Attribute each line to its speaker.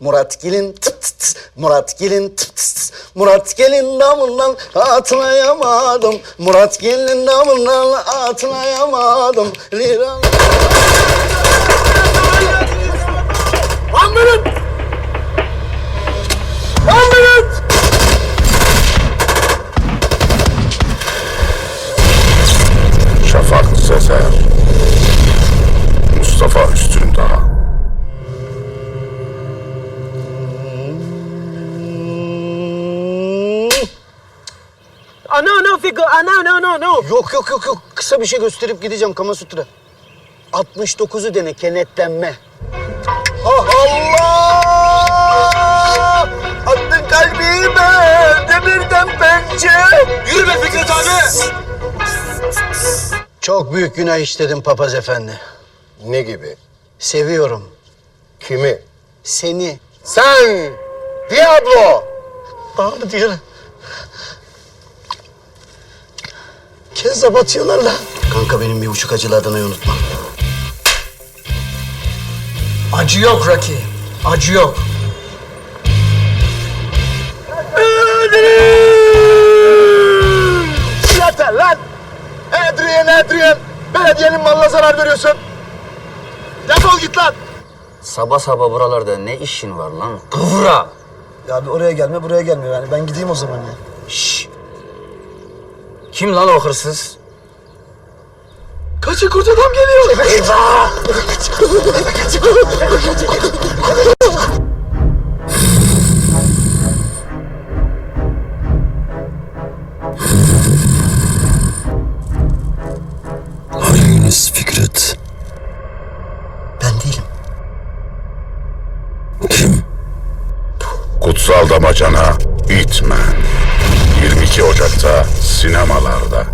Speaker 1: Murat Gelin tıp tıs. Murat Gelin tıp tıs tıs. Murat Gelin damından atlayamadım. Murat Gelin damından atlayamadım. Lira.
Speaker 2: Ambulans! Ambulans!
Speaker 3: Şafak Sezer Mustafa Üstündağ
Speaker 2: no, no, Fico. Ah, no, no, no, no.
Speaker 1: Yok yok yok yok. Kısa bir şey gösterip gideceğim Kamasutra. 69'u dene kenetlenme. Ah Allah! Attın kalbime demirden pençe.
Speaker 2: Yürü be Fikret abi.
Speaker 1: Çok büyük günah işledim papaz efendi.
Speaker 3: Ne gibi?
Speaker 1: Seviyorum
Speaker 3: Kimi?
Speaker 1: seni.
Speaker 3: Sen! Diablo!
Speaker 1: Daha mı Kezzap atıyorlar lan. Kanka benim bir buçuk acılı Adana'yı unutma.
Speaker 4: Acı yok Rocky. Acı yok.
Speaker 3: Yeter lan! Adrian, Adrian! Belediyenin malına zarar veriyorsun. Defol git lan!
Speaker 5: Sabah sabah buralarda ne işin var lan? Kıvra!
Speaker 1: Ya bir oraya gelme buraya gelme yani. Ben gideyim o zaman ya.
Speaker 5: Kim lan o hırsız?
Speaker 2: Kaçın kurt adam geliyor.
Speaker 6: Hanginiz Fikret?
Speaker 1: Ben değilim.
Speaker 6: Kim?
Speaker 3: Kutsal Damacana Hitman 22 Ocak'ta sinemalarda.